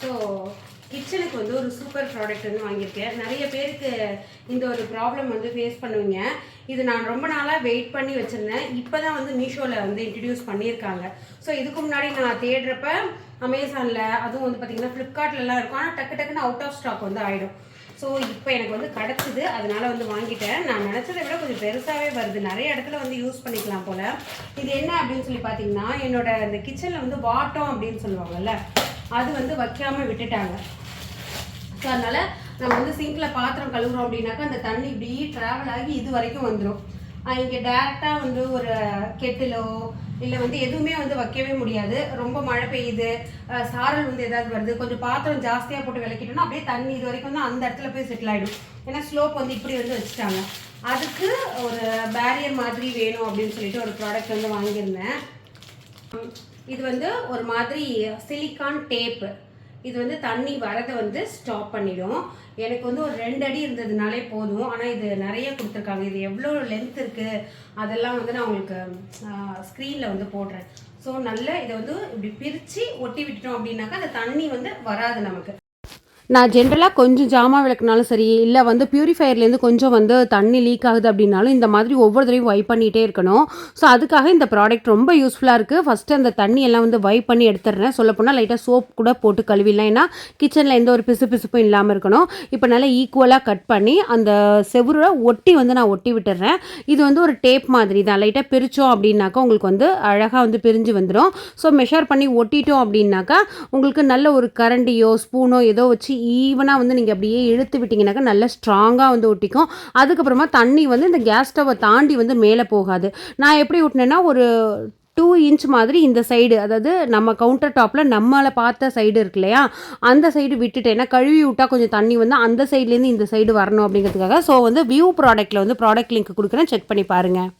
So கிச்சனுக்கு வந்து ஒரு சூப்பர் ப்ராடக்ட் வந்து வாங்கியிருக்கேன். நிறைய பேருக்கு இந்த ஒரு ப்ராப்ளம் வந்து ஃபேஸ் பண்ணுவீங்க. இது நான் ரொம்ப நாளாக வெயிட் பண்ணி வச்சுருந்தேன். இப்போ தான் வந்து மீஷோவில் வந்து இன்ட்ரடியூஸ் பண்ணியிருக்காங்க. ஸோ இதுக்கு முன்னாடி நான் தேடுறப்ப அமேசானில் அதுவும் வந்து பார்த்திங்கன்னா ஃப்ளிப்கார்ட்லலாம் இருக்கும். ஆனால் டக்கு டக்குன்னு அவுட் ஆஃப் ஸ்டாக் வந்து ஆகிடும் ஸோ இப்போ எனக்கு வந்து கிடச்சிது. அதனால் வந்து வாங்கிட்டேன். நான் நினச்சதை விட கொஞ்சம் பெருசாகவே வருது. நிறைய இடத்துல வந்து யூஸ் பண்ணிக்கலாம் போல். இது என்ன அப்படின்னு சொல்லி பார்த்தீங்கன்னா என்னோட இந்த கிச்சனில் வந்து வாட்டம் அப்படின்னு சொல்லுவாங்கல்ல அது வந்து வைக்காமல் விட்டுட்டாங்க. ஸோ அதனால் நம்ம வந்து சிங்கில் பாத்திரம் கழுவுறோம் அப்படின்னாக்கா அந்த தண்ணி இப்படி ட்ராவல் ஆகி இது வரைக்கும் வந்துடும் இங்கே டேரெக்டாக வந்து ஒரு கெட்டிலோ இல்லை வந்து எதுவுமே வந்து வைக்கவே முடியாது. ரொம்ப மழை பெய்யுது. சாரல் வந்து ஏதாவது வருது. கொஞ்சம் பாத்திரம் ஜாஸ்தியாக போட்டு விளக்கிட்டோம்னா அப்படியே தண்ணி இது வரைக்கும் தான் அந்த இடத்துல போய் செட்டில் ஆகிடும் ஏன்னா ஸ்லோப் வந்து இப்படி வந்து வச்சுட்டாங்க. அதுக்கு ஒரு பேரியர் மாதிரி வேணும் அப்படின்னு சொல்லிட்டு ஒரு ப்ராடக்ட் வந்து வாங்கியிருந்தேன். இது வந்து ஒரு மாதிரி சிலிக்கான் டேப்பு இது வந்து தண்ணி வரதை வந்து ஸ்டாப் பண்ணிடும். எனக்கு வந்து ஒரு ரெண்டு அடி இருந்ததுனாலே போதும். ஆனால் இது நிறைய கொடுத்துருக்காங்க. இது எவ்வளோ லென்த் இருக்குது அதெல்லாம் வந்து நான் உங்களுக்கு ஸ்க்ரீனில் வந்து போடுறேன். ஸோ நல்ல இதை வந்து இப்படி பிரித்து ஒட்டி விட்டுட்டோம் அப்படின்னாக்கா அந்த தண்ணி வந்து வராது நமக்கு. நான் ஜென்ரலாக கொஞ்சம் ஜாமான் விளக்குனாலும் சரி இல்லை வந்து ப்யூரிஃபையர்லேருந்து கொஞ்சம் வந்து தண்ணி லீக் ஆகுது அப்படின்னாலும் இந்த மாதிரி ஒவ்வொரு தடவையும் வைப் பண்ணிகிட்டே இருக்கணும். ஸோ அதுக்காக இந்த ப்ராடக்ட் ரொம்ப யூஸ்ஃபுல்லாக இருக்குது ஃபஸ்ட்டு அந்த தண்ணி எல்லாம் வந்து வைப் பண்ணி எடுத்துடுறேன். சொல்லப்போனால் லைட்டாக சோப் கூட போட்டு கழுவிடலாம். ஏன்னா கிச்சனில் எந்த ஒரு பிசு பிசுப்பும் இல்லாமல் இருக்கணும். இப்போ நல்லா ஈக்குவலாக கட் பண்ணி அந்த செவுரை ஒட்டி வந்து நான் ஒட்டி விட்டுறேன் இது வந்து ஒரு டேப் மாதிரி தான். லைட்டாக பிரித்தோம் அப்படின்னாக்கா உங்களுக்கு வந்து அழகாக வந்து பிரிஞ்சு வந்துடும் ஸோ மெஷர் பண்ணி ஒட்டிட்டோம் அப்படின்னாக்கா உங்களுக்கு நல்ல ஒரு கரண்டியோ ஸ்பூனோ ஏதோ வச்சு ஈவனாக வந்து நீங்கள் அப்படியே இழுத்து விட்டிங்கனாக்கா நல்லா ஸ்ட்ராங்காக வந்து ஒட்டிக்கும். அதுக்கப்புறமா தண்ணி வந்து இந்த கேஸ் ஸ்டவ்வை தாண்டி வந்து மேலே போகாது. நான் எப்படி ஒட்டினேன்னா ஒரு டூ இன்ச் மாதிரி இந்த சைடு அதாவது நம்ம கவுண்டர் டாப்பில் நம்மளை பார்த்த சைடு இருக்கு இல்லையா? அந்த சைடு விட்டுட்டேன். ஏன்னா கழுவி விட்டால் கொஞ்சம் தண்ணி வந்து அந்த சைட்லேருந்து இந்த சைடு வரணும் அப்படிங்கிறதுக்காக. ஸோ வந்து வியூ ப்ராடக்ட்டில் வந்து ப்ராடக்ட் லிங்க் கொடுக்குறேன். செக் பண்ணி பாருங்கள்